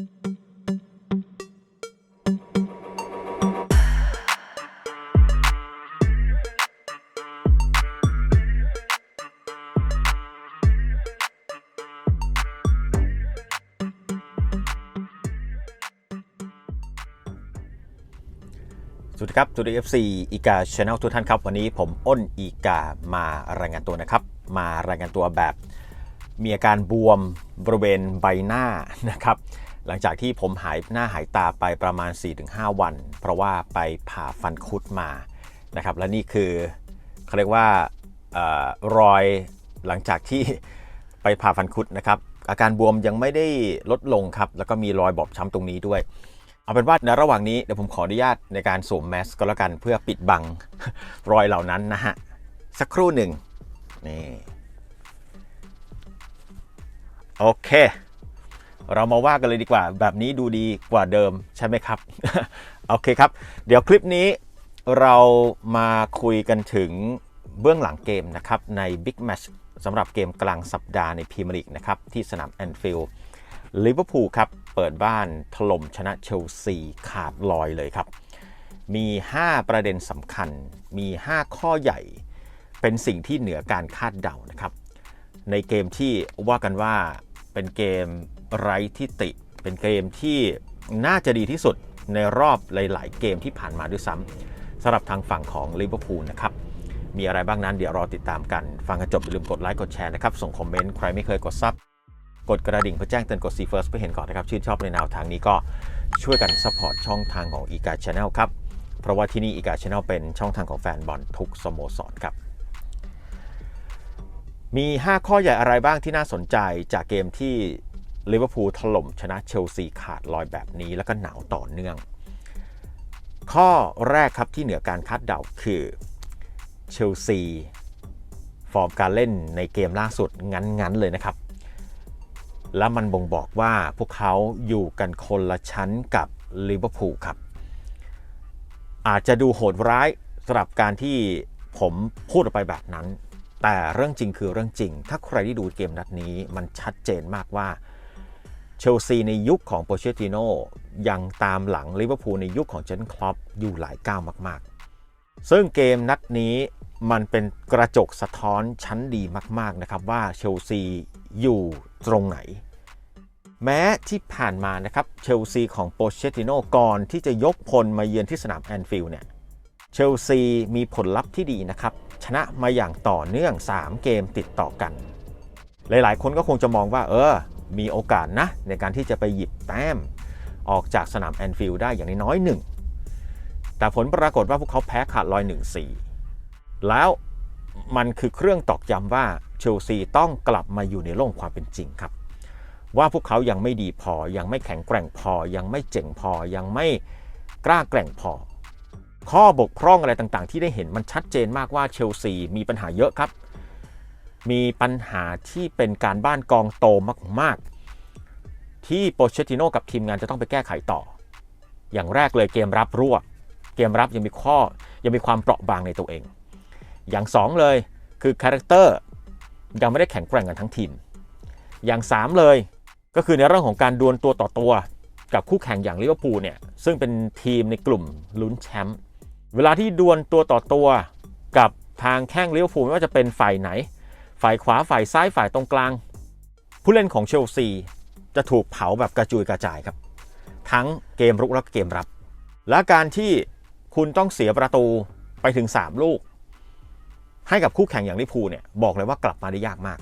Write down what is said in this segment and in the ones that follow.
สวัสดีครับสวัสดี FC อีกาชแนลทุกท่านครับ วันนี้ผมอ้นอีกามารายงานตัวนะครับ มารายงานตัวแบบ มีอาการบวมบริเวณใบหน้านะครับ หลังจากที่ผมหายหน้าหายตาไปประมาณ 4-5 วัน เพราะว่าไปผ่าฟันคุดมานะครับ และนี่คือเขาเรียกว่าออรอยหลังจากที่ไปผ่าฟันคุดนะครับ อาการบวมยังไม่ได้ลดลงครับ แล้วก็มีรอยบอบช้ำตรงนี้ด้วย เอาเป็นว่าในระหว่างนี้เดี๋ยวผมขออนุญาตในการสวมแมสก็แล้วกันเพื่อปิดบังรอยเหล่านั้นนะฮะสักครู่หนึ่งนี่โอเค เรามาว่ากันเลยดีกว่า แบบนี้ดูดีกว่าเดิมใช่ไหมครับ โอเคครับ เดี๋ยวคลิปนี้เรามาคุยกันถึงเบื้องหลังเกมนะครับใน Big Match สำหรับเกมกลางสัปดาห์ในพรีเมียร์ลีกนะครับที่สนามแอนฟิลด์ลิเวอร์พูลครับ เปิดบ้านถล่มชนะเชลซีขาดลอยเลยครับ มี 5 ประเด็นสำคัญ มี 5 ข้อใหญ่ เป็นสิ่งที่เหนือการคาดเดานะครับ ในเกมที่ว่ากันว่าเป็นเกม ไร้ที่ติ เป็นเกมที่น่าจะดีที่สุดในรอบหลาย ๆ เกมที่ผ่านมาด้วยซ้ำสำหรับทางฝั่งของลิเวอร์พูลนะครับมีอะไรบ้างนั้นเดี๋ยวรอติดตามกัน ฟังกันจบอย่าลืมกดไลค์กดแชร์นะครับ ส่งคอมเมนต์ ใครไม่เคยกดซับกดกระดิ่งเพื่อแจ้งเตือนกด See First เพื่อเห็นก่อนนะครับ ชื่นชอบในแนวทางนี้ก็ช่วยกันสปอร์ตช่องทางของ e g a Channel ครับ เพราะว่าที่นี่ e g a Channel เป็นช่องทางของแฟนบอลทุกสโมสรครับ มี 5 ข้อใหญ่อะไรบ้างที่น่าสนใจจากเกมที่ ลิเวอร์พูลถล่มชนะเชลซีขาดลอยแบบนี้แล้วก็หนาวต่อเนื่อง ข้อแรกครับที่เหนือการคาดเดาคือเชลซีฟอร์มการเล่นในเกมล่าสุดงั้น ๆ เลยนะครับ และมันบ่งบอกว่าพวกเขาอยู่กันคนละชั้นกับลิเวอร์พูลครับ อาจจะดูโหดร้ายสำหรับการที่ผมพูดออกไปแบบนั้น แต่เรื่องจริงคือเรื่องจริง ถ้าใครที่ดูเกมนัดนี้มันชัดเจนมากว่า เชลซีในยุคของโปเชติโนยังตามหลังลิเวอร์พูลในยุคของเจนคลอปอยู่หลายก้าวมากๆ ซึ่งเกมนัดนี้มันเป็นกระจกสะท้อนชั้นดีมากๆนะครับว่าเชลซีอยู่ตรงไหน แม้ที่ผ่านมานะครับเชลซีของโปเชติโนก่อนที่จะยกพลมาเยือนที่สนามแอนฟิลด์เนี่ยเชลซีมีผลลัพธ์ที่ดีนะครับ ชนะมาอย่างต่อเนื่อง 3 เกมติดต่อกัน หลายๆ คนก็คงจะมองว่าเออ มีโอกาสนะ ในการที่จะไปหยิบแต้มออกจากสนามแอนฟิลด์ได้อย่างน้อยหนึ่ง แต่ผลปรากฏว่าพวกเขาแพ้ขาดลอย 1-4 แล้วมันคือเครื่องตอกย้ำว่าเชลซีต้องกลับมาอยู่ในโลกความเป็นจริงครับ ว่าพวกเขายังไม่ดีพอ ยังไม่แข็งแกร่งพอ ยังไม่เจ๋งพอ ยังไม่กล้าแกร่งพอ ข้อบกพร่องอะไรต่างๆ ที่ได้เห็นมันชัดเจนมากว่าเชลซีมีปัญหาเยอะครับ มีปัญหาที่เป็นการบ้านกองโตมาก ๆ ที่โปเชติโนกับทีมงานจะต้องไปแก้ไขต่อ อย่างแรกเลยเกมรับรั่ว เกมรับยังมีข้อยังมีความเปราะบางในตัวเอง อย่างสองเลยคือคาแรคเตอร์ยังไม่ได้แข็งแกร่งกันทั้งทีม อย่างสามเลยก็คือในเรื่องของการดวลตัวต่อตัวกับคู่แข่งอย่างลิเวอร์พูลเนี่ยซึ่งเป็นทีมในกลุ่มลุ้นแชมป์เวลาที่ดวลตัวต่อตัวกับทางแข้งลิเวอร์พูลไม่ว่าจะเป็นฝ่ายไหน ฝ่ายขวาฝ่ายซ้ายฝ่ายตรงกลาง ผู้เล่นของเชลซี จะถูกเผาแบบกระจุยกระจายครับ ทั้งเกมรุกและเกมรับ และการที่คุณต้องเสียประตูไปถึง 3 ลูก ให้กับคู่แข่งอย่างลิพูเนี่ยบอกเลยว่ากลับมาได้ยากมาก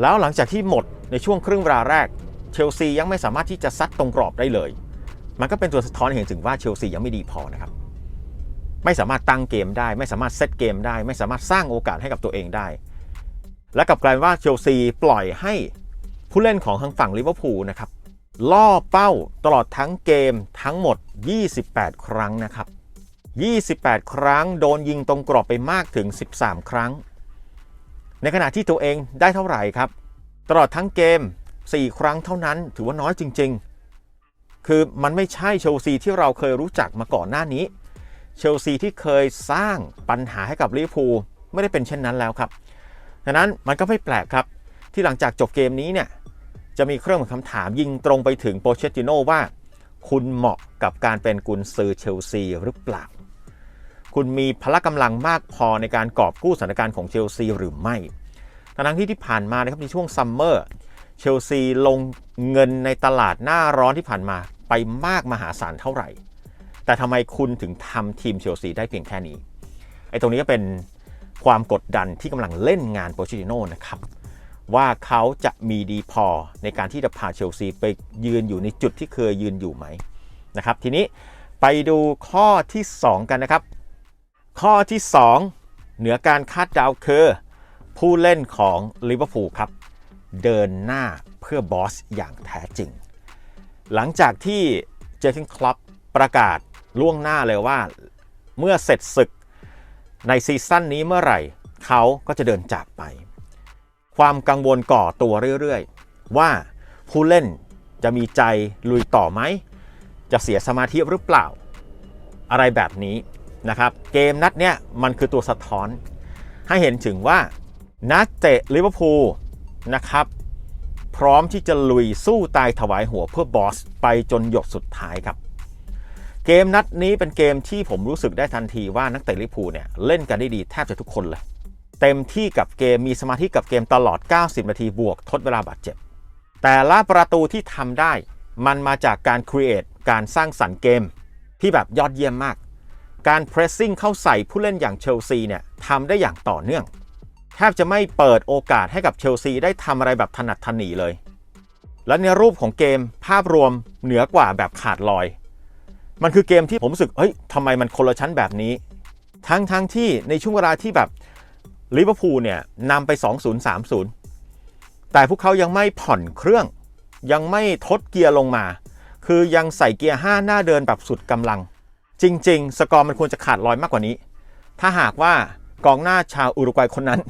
แล้วหลังจากที่หมดในช่วงครึ่งเวลาแรกเชลซียังไม่สามารถที่จะซัดตรงกรอบได้เลย มันก็เป็นตัวสะท้อนเห็นถึงว่าเชลซียังไม่ดีพอนะครับ ไม่สามารถตั้งเกมได้ ไม่สามารถเซตเกมได้ ไม่สามารถสร้างโอกาสให้กับตัวเองได้ และกับกลายว่าเชลซีปล่อยให้ผู้เล่นของทางฝั่งลิเวอร์พูลนะครับล่อเป้าตลอดทั้งเกมทั้งหมด 28 ครั้งนะครับ 28 ครั้งโดนยิงตรงกรอบไปมากถึง 13 ครั้ง ในขณะที่ตัวเองได้เท่าไหร่ครับ ตลอดทั้งเกม 4 ครั้งเท่านั้นถือว่าน้อยจริง ๆ คือมันไม่ใช่เชลซีที่เราเคยรู้จักมาก่อนหน้านี้ เชลซีที่เคยสร้างปัญหาให้กับลิเวอร์พูลไม่ได้เป็นเช่นนั้นแล้วครับ ดังนั้นมันก็ไม่แปลกครับ ที่หลังจากจบเกมนี้เนี่ยจะมีเครื่องหมายคำถามยิงตรงไปถึงโปเชตติโนว่า คุณเหมาะกับการเป็นกุนซือเชลซีหรือเปล่า คุณมีพละกำลังมากพอในการกอบกู้สถานการณ์ของเชลซีหรือไม่ทั้งที่ที่ผ่านมานะครับในช่วงซัมเมอร์เชลซีลงเงินในตลาดหน้าร้อนที่ผ่านมาไปมากมหาศาลเท่าไหร่ แต่ทำไมคุณถึงทำทีมเชลซีได้เพียงแค่นี้ ไอ้ตรงนี้ก็เป็น ความกดดันที่กำลังเล่นงานโปเชติโน่นะครับว่าเขาจะมีดีพอในการที่จะพาเชลซีไปยืนอยู่ในจุดที่เคยยืนอยู่ไหมนะครับทีนี้ไปดูข้อที่ 2 กันนะครับ ข้อที่ 2 เหนือการคาดเดาคือผู้เล่นของลิเวอร์พูลครับ เดินหน้าเพื่อบอสอย่างแท้จริง หลังจากที่เจอร์เกนคลับประกาศล่วงหน้าเลยว่า เมื่อเสร็จศึก ในซีซั่นนี้เมื่อไหร่เขาก็จะเดินจากไป ความกังวลก่อตัวเรื่อยๆ ว่าผู้เล่นจะมีใจลุยต่อไหม จะเสียสมาธิหรือเปล่า อะไรแบบนี้นะครับ เกมนัดเนี้ยมันคือตัวสะท้อน ให้เห็นถึงว่านักเตะลิเวอร์พูลนะครับพร้อมที่จะลุยสู้ตายถวายหัวเพื่อบอสไปจนหยดสุดท้ายครับ เกมนัดนี้เป็นเกมที่ผมรู้สึกได้ทันทีว่านักเตะลิพูเนี่ยเล่นกันได้ดีแทบจะทุกคนเลย เต็มที่กับเกมมีสมาธิกับเกมตลอด 90 นาทีบวก ทดเวลาบาดเจ็บ แต่ละประตูที่ทำได้ มันมาจากการครีเอทการสร้างสรรค์เกม ที่แบบยอดเยี่ยมมาก การเพรสซิ่งเข้าใส่ผู้เล่นอย่างเชลซีเนี่ยทำได้อย่างต่อเนื่องแทบจะไม่เปิดโอกาสให้กับเชลซีได้ทำอะไรแบบถนัดถนีเลย และในรูปของเกมภาพรวมเหนือกว่าแบบขาดลอย มันคือเกมที่ผมรู้สึกเฮ้ยทำไมมันคนละชั้นแบบนี้ ทั้งทั้งที่ในช่วงเวลาที่แบบลิเวอร์พูลเนี่ยนำไป 2-0-3-0 แต่พวกเขายังไม่ผ่อนเครื่อง ยังไม่ทดเกียร์ลงมา คือยังใส่เกียร์ 5 หน้าเดินแบบสุดกำลัง จริง ๆ สกอร์มันควรจะขาดลอยมากกว่านี้ ถ้าหากว่ากองหน้าชาวอุรุกวัยคนนั้น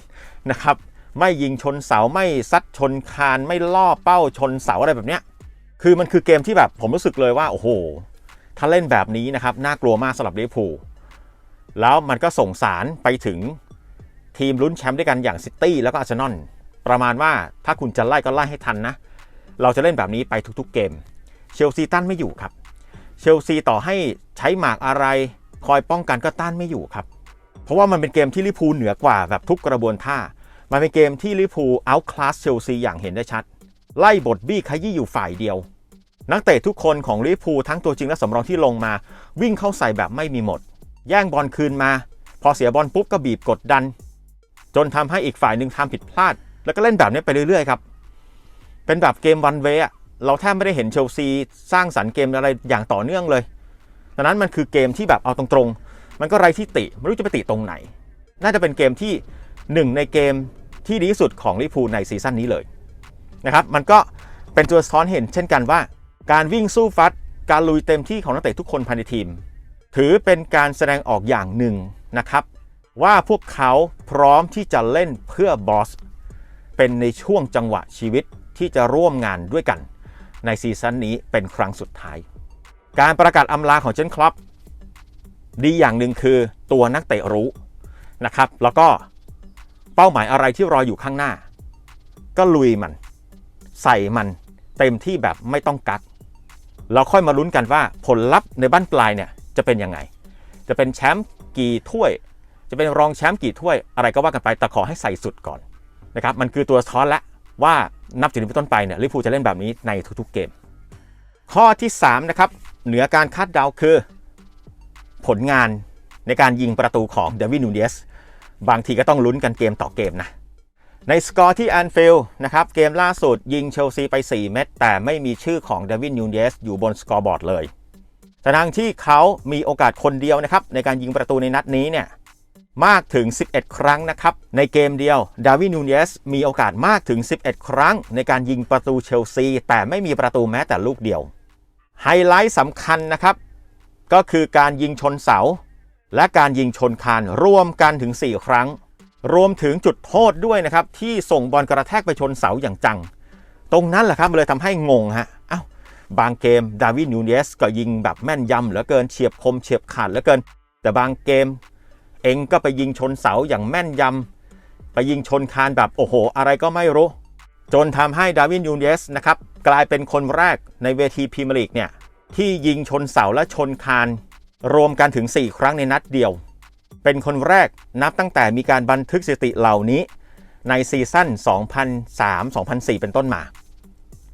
นะครับไม่ยิงชนเสาไม่ซัดชนคานไม่ล่อเป้าชนเสาอะไรแบบเนี้ยคือมันคือเกมที่แบบผมรู้สึกเลยว่าโอ้โห ถ้าเล่นแบบนี้นะครับน่ากลัวมากสำหรับลิเวอร์พูลแล้วมันก็ส่งสารไปถึงทีมลุ้นแชมป์ด้วยกันอย่างซิตี้แล้วก็อาร์เซนอลประมาณว่าถ้าคุณจะไล่ก็ไล่ให้ทันนะ เราจะเล่นแบบนี้ไปทุกๆเกม เชลซีต้านไม่อยู่ครับ เชลซีต่อให้ใช้หมากอะไรคอยป้องกันก็ต้านไม่อยู่ครับ เพราะว่ามันเป็นเกมที่ลิพูเหนือกว่าแบบทุกกระบวนท่า มันเป็นเกมที่ลิพูเอาคลาสเชลซีอย่างเห็นได้ชัด ไล่บทบี้ขยี้อยู่ฝ่ายเดียว นักเตะทุกคนของลิเวอร์พูลทั้งตัวจริงและสำรองที่ลงมา วิ่งเข้าใส่แบบไม่มีหมด แย่งบอลคืนมา พอเสียบอลปุ๊บก็บีบกดดัน จนทำให้อีกฝ่ายหนึ่งทำผิดพลาด แล้วก็เล่นแบบนี้ไปเรื่อยๆครับ เป็นแบบเกมวันเวอะเราแทบไม่ได้เห็นเชลซีสร้างสรรค์เกมอะไรอย่างต่อเนื่องเลยดังนั้นมันคือเกมที่แบบเอาตรงๆ มันก็ไรที่ติ ไม่รู้จะไปติตรงไหน น่าจะเป็นเกมที่หนึ่งในเกมที่ดีที่สุดของลิเวอร์พูลในซีซั่นนี้เลยนะครับ มันก็เป็นตัวสะท้อนเห็นเช่นกันว่า การวิ่งสู้ฟัด การลุยเต็มที่ของนักเตะทุกคนภายในทีม ถือเป็นการแสดงออกอย่างหนึ่งนะครับ ว่าพวกเขาพร้อมที่จะเล่นเพื่อบอส เป็นในช่วงจังหวะชีวิตที่จะร่วมงานด้วยกัน ในซีซั่นนี้เป็นครั้งสุดท้าย การประกาศอำลาของเจนคลับดีอย่างหนึ่งคือตัวนักเตะรู้นะครับ แล้วก็เป้าหมายอะไรที่รออยู่ข้างหน้า ก็ลุยมัน ใส่มันเต็มที่แบบไม่ต้องกัก เราค่อยมาลุ้นกันว่าผลลัพธ์ในบ้านปลายเนี่ยจะเป็นยังไง จะเป็นแชมป์กี่ถ้วย จะเป็นรองแชมป์กี่ถ้วย อะไรก็ว่ากันไปแต่ขอให้ใส่สุดก่อนนะครับมันคือตัวท้อนและว่านับจากนี้เป็นต้นไปเนี่ยลิเวอร์พูจะเล่นแบบนี้ในทุกๆเกม ข้อที่3นะครับเหนือการคาดเดาคือ ผลงานในการยิงประตูของเดวิดนูเนสบางทีก็ต้องลุ้นกันเกมต่อเกมนะ ในสกอร์ที่แอนฟิลด์นะครับเกมล่าสุดยิงเชลซีไป 4 เม็ดแต่ไม่มีชื่อของเดวิดนูเนสอยู่บนสกอร์บอร์ดเลยแต่ทางที่เขามีโอกาสคนเดียวนะครับในการยิงประตูในนัดนี้เนี่ยมากถึง 11 ครั้งนะครับในเกมเดียวดาวิดนูเนสมีโอกาสมากถึง 11 ครั้ง ในการยิงประตูเชลซี แต่ไม่มีประตูแม้แต่ลูกเดียว ไฮไลท์สำคัญนะครับ ก็คือการยิงชนเสา และการยิงชนคานรวมกันถึง 4 ครั้ง รวมถึงจุดโทษด้วยนะครับที่ส่งบอลกระแทกไปชนเสาอย่างจัง ตรงนั้นแหละครับมันเลยทำให้งงฮะเอ้าบางเกมดาวิดนูเนสก็ยิงแบบแม่นยำเหลือเกินเฉียบคมเฉียบขาดเหลือเกิน แต่บางเกม เองก็ไปยิงชนเสาอย่างแม่นยำไปยิงชนคานแบบโอ้โห อะไรก็ไม่รู้ จนทำให้ดาวินยูเนสนะครับกลายเป็นคนแรกในเวทีพรีเมียร์ลีกเนี่ยที่ยิงชนเสาและชนคาน รวมกันถึง 4 ครั้งในนัดเดียว เป็นคนแรกนับตั้งแต่มีการบันทึกสถิติเหล่านี้ ในซีซั่น 2003-2004 เป็นต้นมา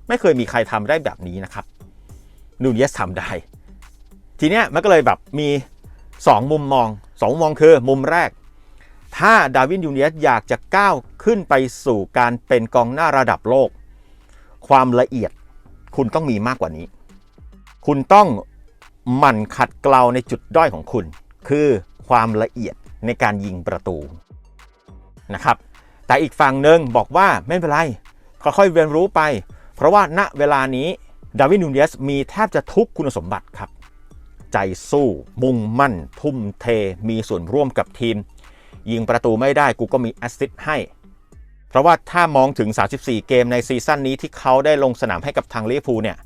ไม่เคยมีใครทำได้แบบนี้นะครับนูเยสทำได้ ทีเนี้ยมันก็เลยแบบมี 2 มุมมอง 2 มุมมองคือมุมแรก ถ้าดาร์วินยูเนียสอยากจะก้าวขึ้นไปสู่การเป็นกองหน้าระดับโลก ความละเอียดคุณต้องมีมากกว่านี้ คุณต้องหมั่นขัดเกลาในจุดด้อยของคุณ คือ ความละเอียดในการยิงประตูนะครับ แต่อีกฝั่งหนึ่งบอกว่าไม่เป็นไร ค่อยๆเรียนรู้ไป เพราะว่าณเวลานี้ดาวินนูเนสมีแทบจะทุกคุณสมบัติครับ ใจสู้ มุ่งมั่น ทุ่มเท มีส่วนร่วมกับทีม ยิงประตูไม่ได้กูก็มีแอสซิสต์ให้ เพราะว่าถ้ามองถึง 34 เกมในซีซั่นนี้ที่เขาได้ลงสนามให้กับทางลิเวอร์พูลเนี่ย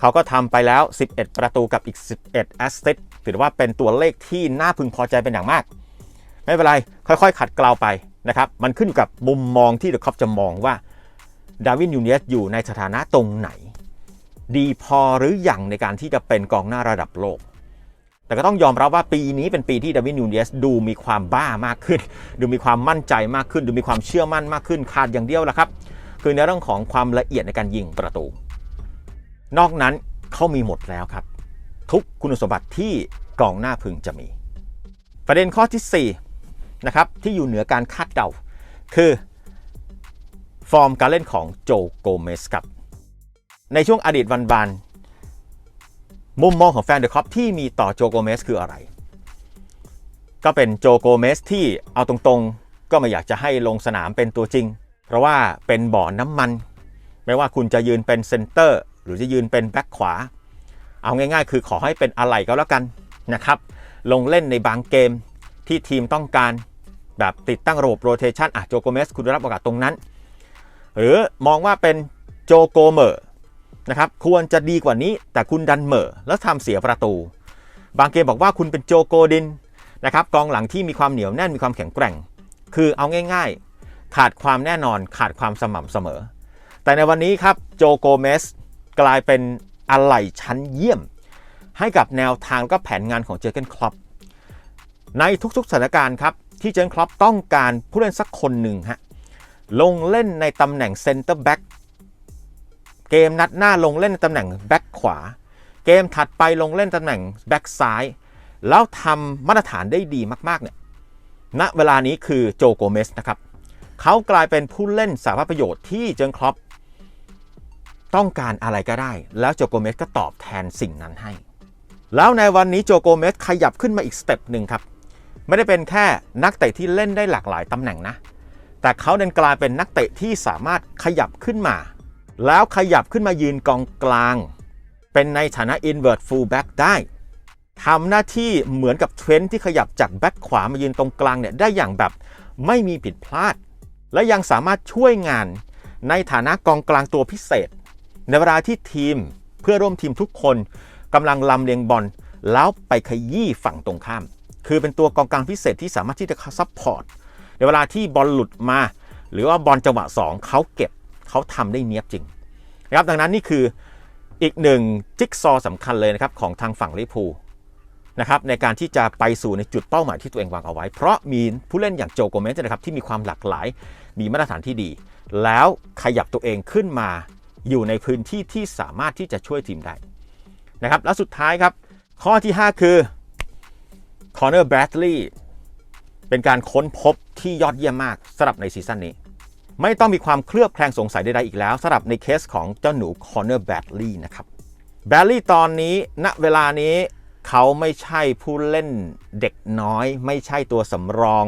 เขาก็ทำไปแล้ว 11 ประตูกับอีก 11 แอสซิสต์ถือว่าเป็นตัวเลขที่น่าพึงพอใจเป็นอย่างมาก ไม่เป็นไร ค่อยๆ ขัดเกลาไปนะครับ มันขึ้นอยู่กับมุมมองที่เดอะคอปจะมองว่าดาวินยูเนสอยู่ในสถานะตรงไหน ดีพอหรืออยังในการที่จะเป็นกองหน้าระดับโลก แต่ก็ต้องยอมรับว่าปีนี้เป็นปีที่ดาวินยูเนสดูมีความบ้ามากขึ้น ดูมีความมั่นใจมากขึ้น ดูมีความเชื่อมั่นมากขึ้นขาดอย่างเดียวแหละครับ คือในเรื่องของความละเอียดในการยิงประตู นอกนั้นเขามีหมดแล้วครับ ทุกคุณสมบัติที่กล่องหน้าพึงจะมี ประเด็นข้อที่4นะครับที่อยู่เหนือการคาดเดา คือ ฟอร์มการเล่นของโจโกเมสครับ ในช่วงอดีตวันบานมุมมองของแฟนเดอะคอปที่มีต่อโจโกเมสคืออะไร ก็เป็นโจโกเมสที่เอาตรงๆ ก็ไม่อยากจะให้ลงสนามเป็นตัวจริง เพราะว่าเป็นบ่อน้ำมัน ไม่ว่าคุณจะยืนเป็นเซนเตอร์ หรือจะยืนเป็นแบ็คขวา เอาง่ายๆ คือขอให้เป็นอะไรก็แล้วกันนะครับ ลงเล่นในบางเกมที่ทีมต้องการแบบติดตั้งระบบโรเทชันอะโจโกเมสคุณได้รับโอกาสตรงนั้น หรือมองว่าเป็นโจโกเมอร์นะครับควรจะดีกว่านี้แต่คุณดันเหมอแล้วทำเสียประตู บางเกมบอกว่าคุณเป็นโจโกดินนะครับกองหลังที่มีความเหนียวแน่นมีความแข็งแกร่ง คือเอาง่าย ๆ ขาดความแน่นอนขาดความสม่ำเสมอ แต่ในวันนี้ครับโจโกเมส กลายเป็นอะไหล่ชั้นเยี่ยม ให้กับแนวทางก็แผนงานของเจอร์เกนคลอปในทุกๆสถานการณ์ครับ ที่เจอร์เกนคลอปต้องการผู้เล่นสักคนหนึ่งฮะลงเล่นในตำแหน่งเซนเตอร์แบ็กเกมนัดหน้าลงเล่นในตำแหน่งแบ็กขวา เกมถัดไปลงเล่นตำแหน่งแบ็กซ้าย แล้วทำมาตรฐานได้ดีมากๆเนี่ยณเวลานี้คือโจโกเมสนะครับเขากลายเป็นผู้เล่นสาธารประโยชน์ที่เจิงครอป ต้องการอะไรก็ได้ แล้วโจโกเมสก็ตอบแทนสิ่งนั้นให้ แล้วในวันนี้โจโกเมสขยับขึ้นมาอีกสเต็ปหนึ่งครับ ไม่ได้เป็นแค่นักเตะที่เล่นได้หลากหลายตำแหน่งนะ แต่เขาเดินกลายเป็นนักเตะที่สามารถขยับขึ้นมา แล้วขยับขึ้นมายืนกองกลาง เป็นในฐานะ invert full back ได้ทำหน้าที่เหมือนกับเทรนที่ขยับจากแบ็คขวามายืนตรงกลางเนี่ยได้อย่างแบบไม่มีผิดพลาด และยังสามารถช่วยงานในฐานะกองกลางตัวพิเศษ ในเวลาที่ทีมเพื่อร่วมทีมทุกคนกำลังลำเลียงบอลแล้วไปขยี้ฝั่งตรงข้าม คือเป็นตัวกองกลางพิเศษที่สามารถที่จะซับพอร์ตในเวลาที่บอลหลุดมา หรือว่าบอลจังหวะ 2 เขาเก็บเขาทำได้เนียบจริงนะครับดังนั้นนี่คืออีกหนึ่งจิ๊กซอว์สำคัญเลยนะครับของทางฝั่งลิเวอร์พูนะครับในการที่จะไปสู่ในจุดเป้าหมายที่ตัวเองวางเอาไว้ เพราะมีผู้เล่นอย่างโจโกเมสนะครับที่มีความหลากหลาย มีมาตรฐานที่ดี แล้วขยับตัวเองขึ้นมา อยู่ในพื้นที่ที่สามารถที่จะช่วยทีมได้นะครับ แล้วสุดท้ายครับ ข้อที่ 5 คือคอนเนอร์แบรดลีย์เป็นการค้นพบที่ยอดเยี่ยมมากสำหรับในซีซั่นนี้ ไม่ต้องมีความเคลือบแคลงสงสัยใดๆอีกแล้วสำหรับในเคสของเจ้าหนูคอนเนอร์แบดลีย์นะครับแบดลีย์ตอนนี้ณเวลานี้เขาไม่ใช่ผู้เล่นเด็กน้อย ไม่ใช่ตัวสำรอง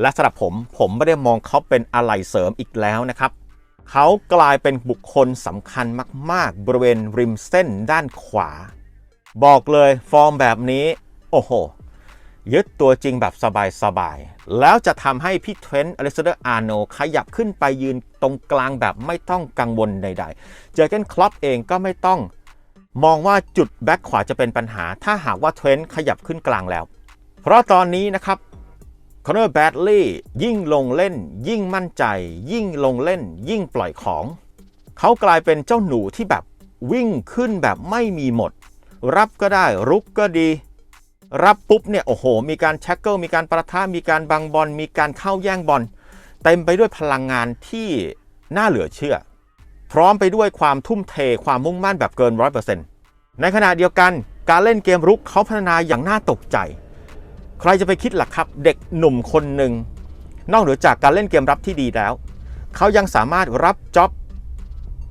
และสำหรับผมผมไม่ได้มองเขาเป็นอะไหล่เสริมอีกแล้วนะครับ เขากลายเป็นบุคคลสำคัญมาก ๆ บริเวณริมเส้นด้านขวา บอกเลยฟอร์มแบบนี้ โอ้โห ยึดตัวจริงแบบสบาย ๆ แล้วจะทำให้พี่เทรนต์อเล็กซานเดอร์อาโนขยับขึ้นไปยืนตรงกลางแบบไม่ต้องกังวลใด ๆ เจอเกนคลอปเองก็ไม่ต้องมองว่าจุดแบ็คขวาจะเป็นปัญหา ถ้าหากว่าเทรนต์ขยับขึ้นกลางแล้ว เพราะตอนนี้นะครับ คอนเนอร์แบดลีย์ยิ่งลงเล่น ยิ่งมั่นใจ ยิ่งลงเล่น ยิ่งปล่อยของ เขากลายเป็นเจ้าหนูที่แบบวิ่งขึ้นแบบไม่มีหมด รับก็ได้รุกก็ดี รับปุ๊บเนี่ยโอ้โห มีการแช็กเกิลมีการประทะมีการบังบอลมีการเข้าแย่งบอลเต็มไปด้วยพลังงานที่น่าเหลือเชื่อ พร้อมไปด้วยความทุ่มเทความมุ่งมั่นแบบเกิน100%ในขณะเดียวกันการเล่นเกมรุกเขาพัฒนาอย่างน่าตกใจ ใครจะไปคิดล่ะครับ เด็กหนุ่มคนหนึ่งนอกเหนือจากการเล่นเกมรับที่ดีแล้ว เขายังสามารถรับจ็อบ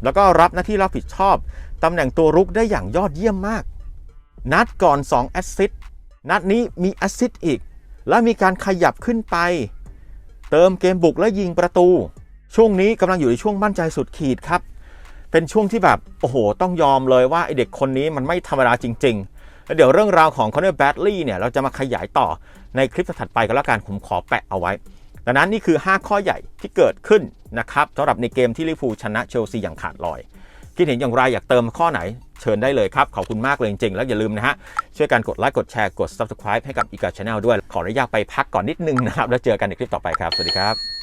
แล้วก็รับหน้าที่รับผิดชอบตำแหน่งตัวรุกได้อย่างยอดเยี่ยมมาก นัดก่อน 2 แอสซิสต์นัดนี้มีแอสซิสต์อีก และมีการขยับขึ้นไป เติมเกมบุกและยิงประตู ช่วงนี้กำลังอยู่ในช่วงมั่นใจสุดขีดครับ เป็นช่วงที่แบบ โอ้โห ต้องยอมเลยว่าไอเด็กคนนี้มันไม่ธรรมดาจริง ๆ แล้วเดี๋ยวเรื่องราวของคอนเนอร์แบดลีย์เนี่ยเราจะมาขยายต่อในคลิปถัดไปก็แล้วกันผมขอแปะเอาไว้ดังนั้นนี่คือ 5 ข้อใหญ่ที่เกิดขึ้นนะครับสำหรับในเกมที่ลิเวอร์พูชนะเชลซีอย่างขาดลอย คิดเห็นอย่างไรอยากเติมข้อไหนเชิญได้เลยครับ ขอบคุณมากเลยจริงๆ แล้วอย่าลืมนะฮะ ช่วยกันกดไลค์กดแชร์กด subscribe ให้กับอีกาช n แนลด้วย ขออนุญาตไปพักก่อนนิดนึงนะครับ แล้วเจอกันในคลิปต่อไปครับ สวัสดีครับ